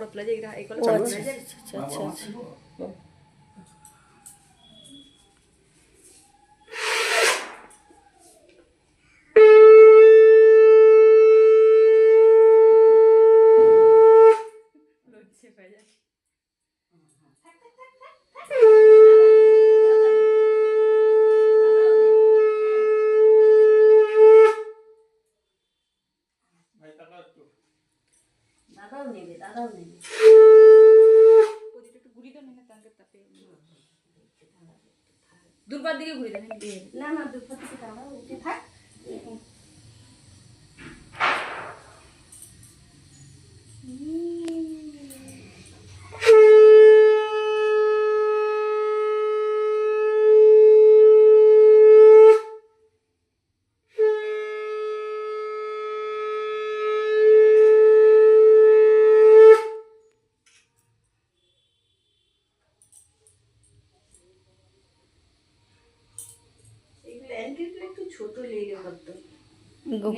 ফ্রেন্ডের ফটো তুলে যে এটা এই কলে ও আচ্ছা আচ্ছা আচ্ছা আচ্ছা লজ্জে পেয়ে যায় দাদাও নেবে দাদাও নেবে প্রদীপটা একটু ঘুরিয়ে দাও না কানকে তাপে দুর্বার দিকে ঘুরে দেন না না দুপুর থেকে দাদাও উঠে থাক।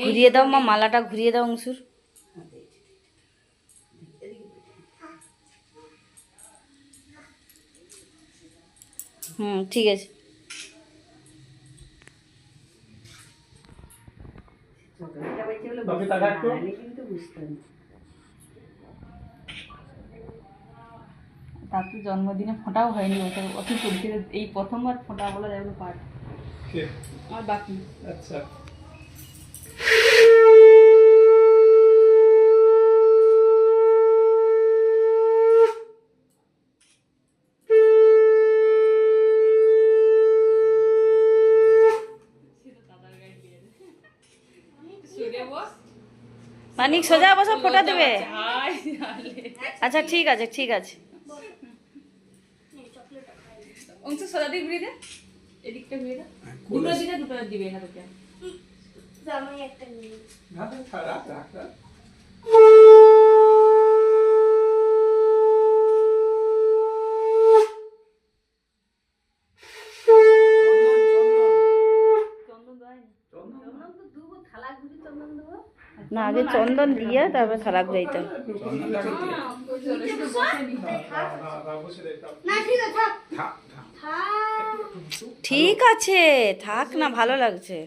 ঘুরিয়ে দাও মা মালাটা ঘুরিয়ে দাও অংশুর। হুম ঠিক আছে। তার তো জন্মদিনে ফোঁটাও হয়নি ওটা অত চলছে এই প্রথমবার ফোঁটা বলা যায় পাঠ কে? আমার বাকি আচ্ছা। মানিক সোজা বসা ফোটা দেবে। আচ্ছা ঠিক আছে ঠিক আছে। অংশ সোজা দিকে ঘুরিয়ে দে। এদিকটা দুটো দুটো দিবে না। তোকে রাখ, রাখ, রাখ। আগে চন্দন দিয়ে তারপরে থালা ঘুরাইতে শুধু বসেনি না, না, না, ঠিক আছে থাক না ভালো লাগছে।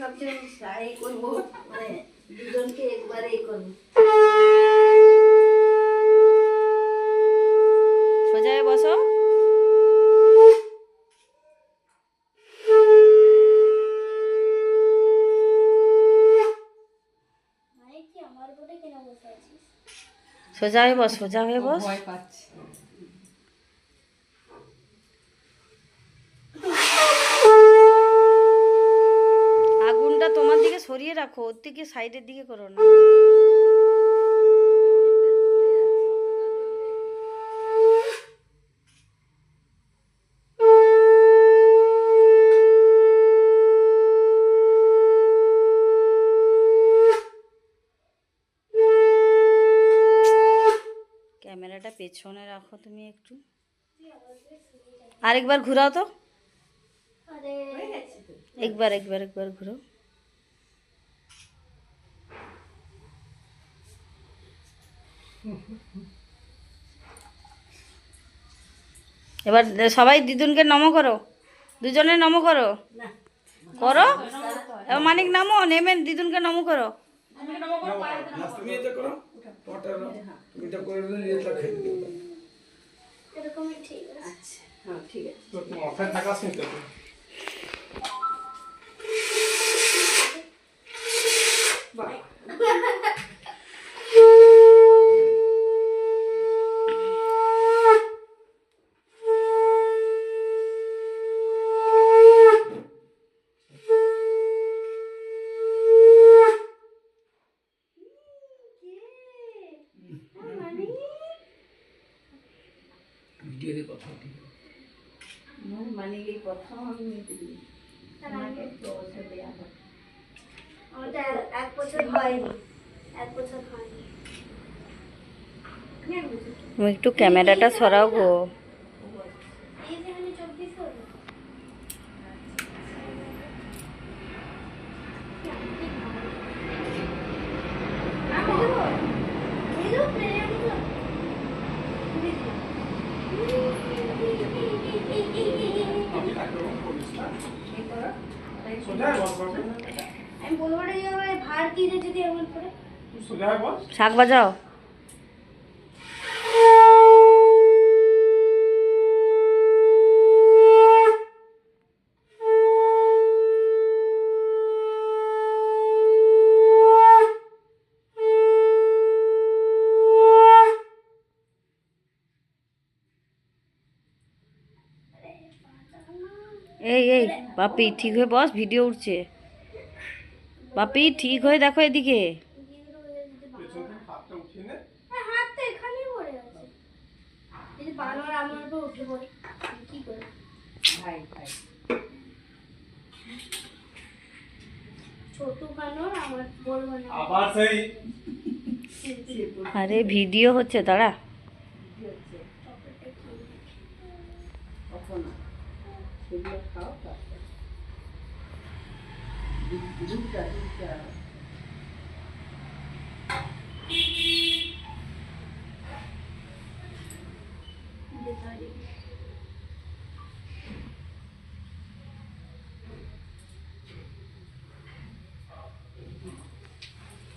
ভাবছিলাম সাই করব। দুজনকে একবারেই করব সোজা হয়ে বসো। সোজা হয়ে বস সোজা হয়ে বস। ভয় পাচ্ছে। সরিয়ে রাখো ওর দিকে সাইডের দিকে করো না। ক্যামেরাটা পেছনে রাখো তুমি একটু। আরেকবার ঘুরাও তো। একবার একবার একবার ঘুরো এবার সবাই দিদুনকে নম করো। দুজনে নম করো। করো? এবার মানিক নামো নেমে দিদুনকে নম করো। তুমি এটা দেওয়া হয় আমাদের এক বছর হয়নি। এক বছর হয়নি। বছর তুমি একটু ক্যামেরাটা সরাও গো এই যে আমি চব্বিশ হলো আমি দেবো এই দেবো প্লেনে আমি দেবো ভার কি শাক বাজাও? এই এই, বাপি, ঠিক হয়ে বস, ভিডিও উঠছে। বাপি, ঠিক হয়ে দেখো এদিকে। আরে, ভিডিও হচ্ছে কখনো সেগুলো খাও তারপর দুধ- দুধটা দুধটা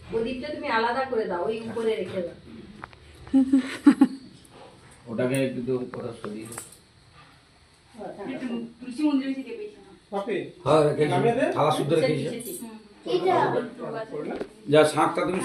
প্রদীপটা তুমি আলাদা করে দাও, ওই উপরে রেখে দাও। ওটাকে একটু কথা সরিয়ে হ্যাঁ রেখেছি থালা শুদ্ধ রেখেছি। এটা যা শাঁখটা তুমি